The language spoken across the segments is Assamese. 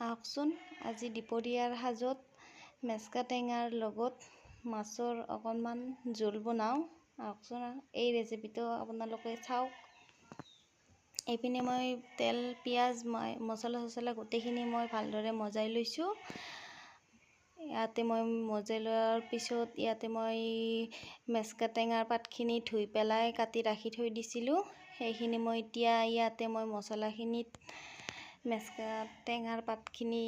আহকচোন আজি দুপৰীয়াৰ সাজত মেচকা টেঙাৰ লগত মাছৰ অকণমান জোল বনাওঁ। আহকচোন এই ৰেচিপিটো আপোনালোকে চাওক। এইপিনে মই তেল পিঁয়াজ মছলা চছলা গোটেইখিনি মই ভালদৰে মজাই লৈছোঁ। ইয়াতে মই মজাই লোৱাৰ পিছত ইয়াতে মই মেচকা টেঙাৰ পাতখিনি ধুই পেলাই কাটি ৰাখি থৈ দিছিলোঁ। সেইখিনি মই এতিয়া ইয়াতে মই মছলাখিনিত মেচকা টেঙাৰ পাতখিনি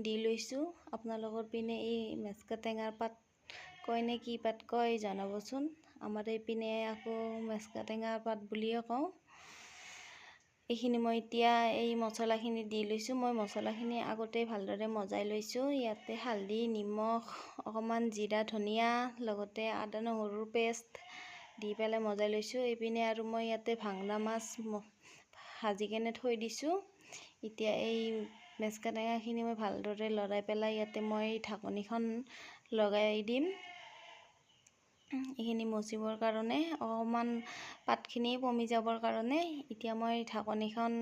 দি লৈছোঁ। আপোনালোকৰ পিনে এই মেচকা টেঙাৰ পাত কয়নে কি পাত কয় জনাবচোন। আমাৰ এইপিনে আকৌ মেচকা টেঙাৰ পাত বুলিয়ে কওঁ। এইখিনি মই এতিয়া এই মছলাখিনি দি লৈছোঁ। মই মছলাখিনি আগতেই ভালদৰে মজাই লৈছোঁ। ইয়াতে হালধি নিমখ অকণমান জিৰা ধনিয়া লগতে আদা নহৰুৰ পেষ্ট দি পেলাই মজাই লৈছোঁ। এইপিনে আৰু মই ইয়াতে ভাংনা মাছ ভাজি কেনে থৈ দিছোঁ। এতিয়া এই মেচকা টেঙাখিনি মই ভালদৰে লৰাই পেলাই ইয়াতে মই ঢাকনিখন লগাই দিম। এইখিনি মচিবৰ কাৰণে অকণমান পাতখিনি পমি যাবৰ কাৰণে এতিয়া মই ঢাকনিখন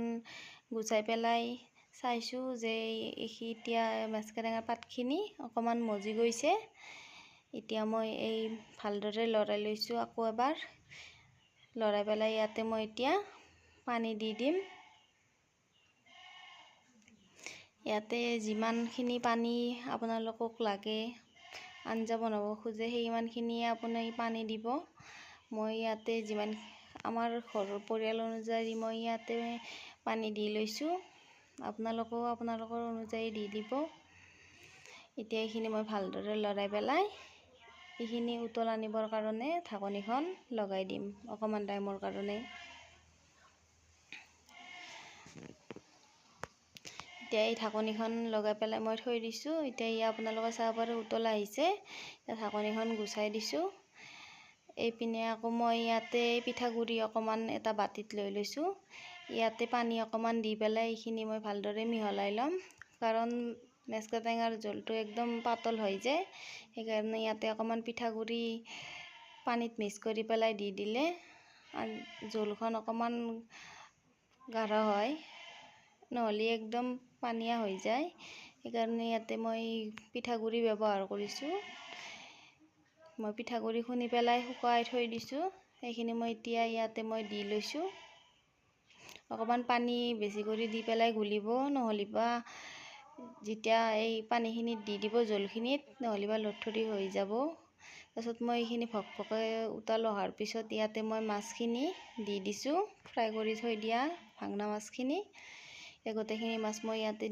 গুচাই পেলাই চাইছোঁ যে এতিয়া মেচকা টেঙাৰ পাতখিনি অকণমান মজি গৈছে। এতিয়া মই এই ভালদৰে লৰাই লৈছোঁ আকৌ এবাৰ। লৰাই পেলাই ইয়াতে মই এতিয়া পানী দি দিম। ইয়াতে যিমানখিনি পানী আপোনালোকক লাগে আঞ্জা বনাব খোজে সিমানখিনিয়ে আপুনি পানী দিব। মই ইয়াতে যিমান আমাৰ ঘৰৰ পৰিয়াল অনুযায়ী মই ইয়াতে পানী দি লৈছোঁ। আপোনালোকেও আপোনালোকৰ অনুযায়ী দি দিব। এতিয়া এইখিনি মই ভালদৰে লৰাই পেলাই এইখিনি উতল আনিবৰ কাৰণে ঢাকনিখন লগাই দিম অকণমান টাইমৰ কাৰণে। এতিয়া এই ঢাকনিখন লগাই পেলাই মই থৈ দিছোঁ। এতিয়া ইয়াত আপোনালোকে চাব পাৰে উতল আহিছে। ঢাকনিখন গুচাই দিছোঁ। এইপিনে আকৌ মই ইয়াতে পিঠাগুড়ি অকণমান এটা বাতিত লৈ লৈছোঁ। ইয়াতে পানী অকণমান দি পেলাই এইখিনি মই ভালদৰে মিহলাই ল'ম। কাৰণ মেচকা টেঙাৰ জোলটো একদম পাতল হৈ যায় সেইকাৰণে ইয়াতে অকণমান পিঠাগুড়ি পানীত মিক্স কৰি পেলাই দি দিলে। জোলখন অকণমান গাঢ় হয়। নহ'লে একদম পানীয়া হৈ যায়। সেইকাৰণে ইয়াতে মই পিঠাগুড়ি ব্যৱহাৰ কৰিছোঁ। মই পিঠাগুড়ি খুন্দি পেলাই শুকুৱাই থৈ দিছোঁ। সেইখিনি মই এতিয়া ইয়াতে মই দি লৈছোঁ। অকণমান পানী বেছি কৰি দি পেলাই গুলিব নহ'লে বা যেতিয়া এই পানীখিনিত দি দিব জোলখিনিত নহ'লে বা লঠৰি হৈ যাব। তাৰপিছত মই এইখিনি ভক ভকে উতাল অহাৰ পিছত ইয়াতে মই মাছখিনি দি দিছোঁ। ফ্ৰাই কৰি থৈ দিয়া ভাংনা মাছখিনি। গোটেইখিনি মাছ মই ইয়াতে